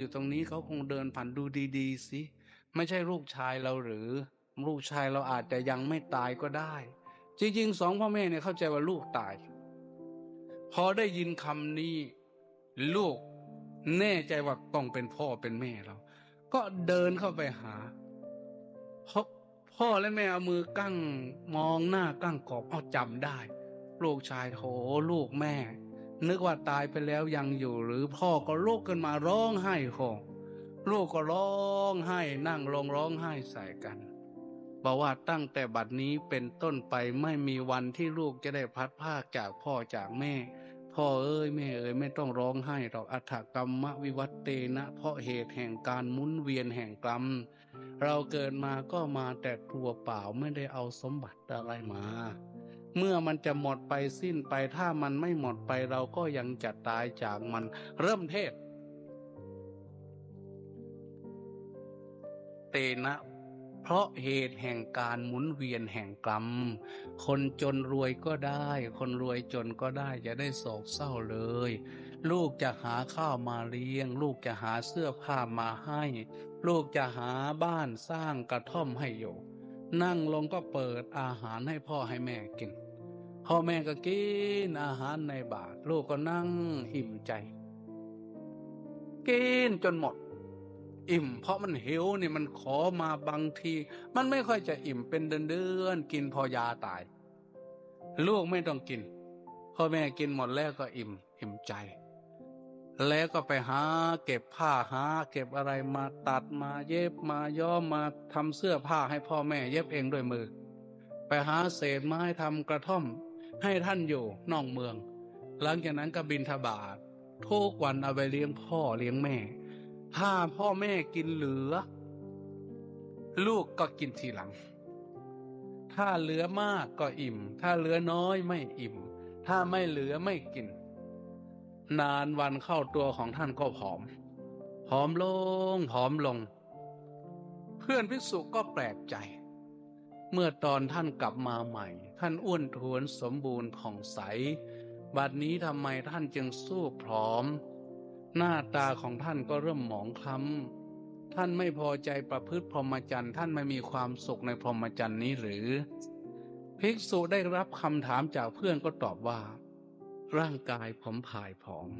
อยู่ตรงนี้เขาคงเดินผ่านดูดีๆสิ ไม่ใช่ลูกชายเราหรือ ลูกชายเราอาจจะยังไม่ตายก็ได้ จริงๆสองพ่อแม่เนี่ยเข้าใจว่าลูกตาย พอได้ยินคำนี้ ลูกแน่ใจว่าต้องเป็นพ่อเป็นแม่เรา ก็เดินเข้าไปหาเพราะพ่อและแม่เอามือกั้งมองหน้ากั้งกอบเอาจำได้ ลูกชายโถลูกแม่ นึกว่าตายไปแล้วยังอยู่หรือพ่อก็ลุกขึ้นมาร้องไห้โหลูกก็ร้องไห้นั่งลงร้องไห้ใส่กันบอกว่าตั้งแต่บัดนี้เป็นต้นไปไม่มีวันที่ลูกจะได้พัดภาคจากพ่อจากแม่ พ่อเอ้ยแม่เอ้ยไม่ต้องร้องไห้หรอกอัฐกรรมวิวัตเตนะ เพราะเหตุแห่งการมุนเวียนแห่งกรรม เราเกิดมาก็มาแต่ตัวเปล่าไม่ได้เอาสมบัติอะไรมา เมื่อมันจะหมดไปสิ้นไปถ้ามันไม่หมดไปเราก็ยังจะตายจากมันเริ่มเทศ เตนะเพราะเหตุแห่งการหมุนเวียนแห่งกรรม คนจนรวยก็ได้ คนรวยจนก็ได้จะได้โศกเศร้าเลย ลูกจะหาข้าวมาเลี้ยง ลูกจะหาเสื้อผ้ามาให้ ลูกจะหาบ้านสร้างกระท่อมให้อยู่ นั่งลงก็เปิดอาหารให้พ่อให้แม่กิน พ่อแม่ก็กินอาหารในบาตรลูกก็นั่งอิ่มใจ กินจนหมด อิ่ม เพราะมันหิวนี่มันขอมาบางที มันไม่ค่อยจะอิ่มเป็นเดือนๆกินพอยาตาย ลูกไม่ต้องกิน พ่อแม่กินหมดแล้วก็อิ่ม อิ่มใจ แล้วก็ไปหาเก็บผ้าหา เก็บอะไรมาตัดมาเย็บมาย้อมมาทำเสื้อผ้าให้พ่อแม่ เย็บเองด้วยมือ ไปหาเศษไม้ทำกระท่อม ให้ท่านอยู่นอกเมือง หลังจากนั้นก็บินทบาททุกวันเอาไปเลี้ยงพ่อเลี้ยงแม่ ถ้าพ่อแม่กินเหลือ ลูกก็กินทีหลัง ถ้าเหลือมากก็อิ่ม ถ้าเหลือน้อยไม่อิ่ม ถ้าไม่เหลือไม่กิน นานวันเข้าตัวของท่านก็ผอม ผอมลง ผอมลง เพื่อนพิสุก็แปลกใจ เมื่อตอนท่านกลับมาใหม่ ท่านอ้วนท้วนสมบูรณ์ผ่องใส บัดนี้ทำไมท่านจึงสู้พร้อม หน้าตาของท่านก็เริ่มหมองคล้ำ ท่านไม่พอใจประพฤติพรหมจรรย์ท่านไม่มีความสุขในพรหมจรรย์นี้หรือ ภิกษุได้รับคำถามจากเพื่อนก็ตอบว่า ร่างกายผมผายผอม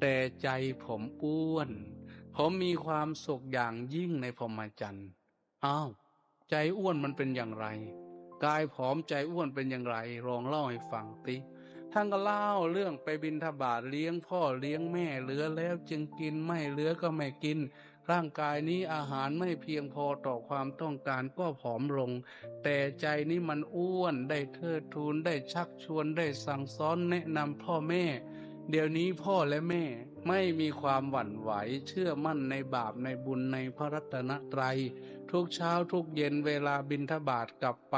แต่ใจผมอ้วน ผมมีความสุขอย่างยิ่งในพรหมจรรย์อ้าวใจอ้วนมันเป็นอย่างไร กายผอมใจอ้วนเป็นอย่างไรลองเล่าให้ฟังติท่านก็เล่าเรื่องไปบินทบาทเลี้ยงพ่อเลี้ยงแม่เหลือแล้วจึงกินไม่เหลือก็ไม่กิน ร่างกายนี้อาหารไม่เพียงพอต่อความต้องการก็ผอมลง แต่ใจนี้มันอ้วนได้เทิดทูนได้ชักชวนได้สั่งสอนแนะนำพ่อแม่ เดี๋ยวนี้พ่อและแม่ไม่มีความหวั่นไหวเชื่อมั่นในบาปในบุญในพระรัตนตรัย ทุกเช้าทุกเย็นเวลาบินทบาทกลับไป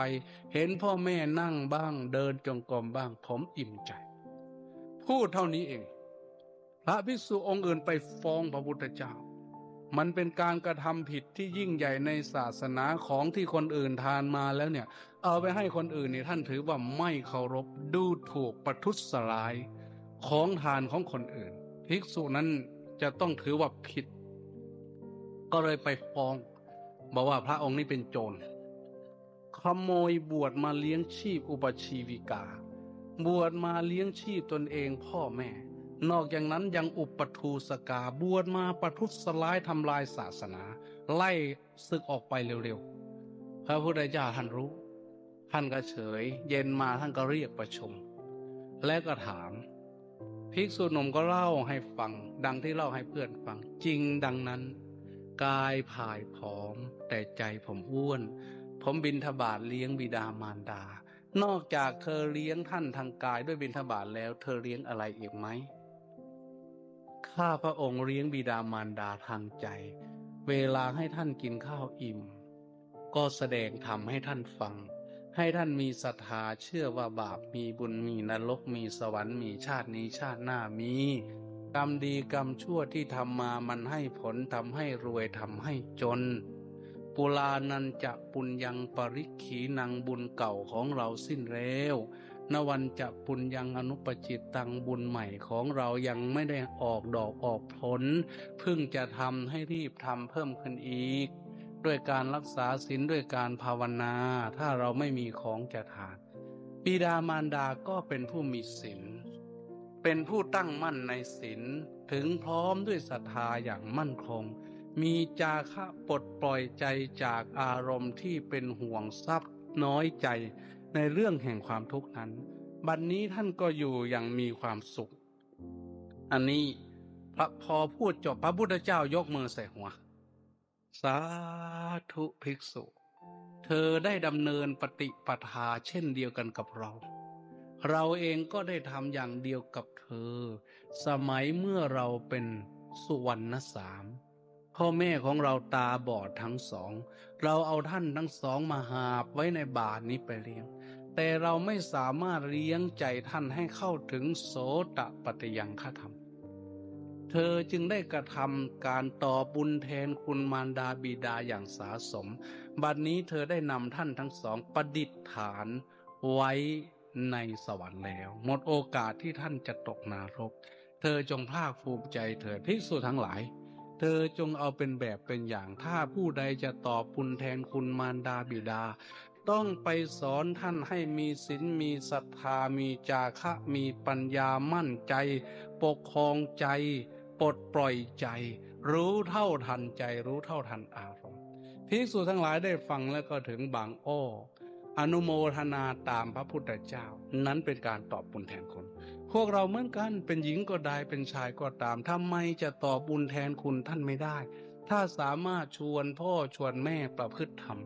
เห็นพ่อแม่นั่งบ้างเดินจงกรมบ้างผมอิ่มใจ พูดเท่านี้เอง พระภิกษุองค์อื่นไปฟ้องพระพุทธเจ้า มันเป็นการกระทำผิดที่ยิ่งใหญ่ในศาสนาของที่คนอื่นทานมาแล้วเนี่ย เอาไปให้คนอื่นเนี่ยท่านถือว่าไม่เคารพดูถูกประทุษร้ายของทานของคนอื่นภิกษุนั้นจะต้องถือว่าผิด ก็เลยไปฟ้องบอกว่าพระองค์นี้เป็นโจรขโมยบวชมาเลี้ยงชีพอุปชีวิกา บวชมาเลี้ยงชีพตนเองพ่อแม่ นอกจากนั้นยังอุปทูสกาบวชมาประทุษร้ายทำลายศาสนา ไล่ศึกออกไปเร็วๆ พระพุทธเจ้าท่านรู้ ท่านก็เฉย เย็นมาท่านก็เรียกประชุม และก็ถาม ภิกษุหนุ่มก็เล่าให้ฟัง ดังที่เล่าให้เพื่อนฟัง จริงดังนั้น กายผายผอม แต่ใจผมอ้วน ผมบินทบาทเลี้ยงบิดามารดา นอกจากเธอเลี้ยงท่านทางกายด้วยบินทบาทแล้ว เธอเลี้ยงอะไรอีกไหม ข้าพระองค์เลี้ยงบิดามารดาทางใจ เวลาให้ท่านกินข้าวอิ่ม ก็แสดงธรรมให้ท่านฟัง ให้ท่านมีศรัทธาเชื่อว่าบาปมีบุญมีนรกมีสวรรค์มีชาตินี้ชาติหน้ามี กรรมดีกรรมชั่วที่ทำมามันให้ผลทำให้รวยทำให้จน ปุลานันจะปุญยังปริขีนังบุญเก่าของเราสิ้นแล้ว นวันจะปุญยังอนุปจิตตังบุญใหม่ของเรายังไม่ได้ออกดอกออกผล เพิ่งจะทำให้รีบทำเพิ่มขึ้นอีก ด้วยการรักษาศีลด้วยการภาวนา ถ้าเราไม่มีของจะทานบิดามารดาก็เป็นผู้มีศีลเป็นผู้ตั้งมั่นในศีลถึงพร้อมด้วยศรัทธาอย่างมั่นคง มีจาคะปลดปล่อยใจจากอารมณ์ที่เป็นห่วงทรัพย์น้อยใจ ในเรื่องแห่งความทุกข์นั้น บัดนนี้ท่านก็อยู่อย่างมีความสุข อันนี้พระพอพูดจบพระพุทธเจ้ายกมือใส่หัว สาธุภิกษุ เธอได้ดำเนินปฏิปทาเช่นเดียวกันกับเรา เราเองก็ได้ทำอย่างเดียวกับเธอ สมัยเมื่อเราเป็นสุวรรณสาม พ่อแม่ของเราตาบอดทั้งสอง เราเอาท่านทั้งสองมาหาบไว้ในบาทนี้ไปเลี้ยง แต่เราไม่สามารถเลี้ยงใจท่านให้เข้าถึงโสตปฏิยังฆธรรม เธอจึงได้กระทำการต่อบุญแทนคุณมารดาบิดาอย่างสาสม บัดนี้เธอได้นำท่านทั้งสองประดิษฐานไว้ในสวรรค์แล้ว หมดโอกาสที่ท่านจะตกนรก เธอจงภาคภูมิใจเถิดภิกษุทั้งหลาย เธอจงเอาเป็นแบบเป็นอย่างถ้าผู้ใดจะตอบบุญแทนคุณมารดาบิดา ต้องไปสอนท่านให้มีศีลมีศรัทธามีจาคะมีปัญญามั่นใจ ปกครองใจ ปลดปล่อยใจ รู้เท่าทันใจรู้เท่าทันอารมณ์ภิกษุทั้งหลายได้ฟังแล้วก็ถึงบางอ้อ อนุโมทนาตามพระพุทธเจ้า นั้นเป็นการตอบบุญแทนคน พวกเราเหมือนกันเป็นหญิงก็ได้เป็นชายก็ตามทำไมจะตอบบุญแทนคุณท่านไม่ได้ ถ้าสามารถชวนพ่อชวนแม่ประพฤติธรรม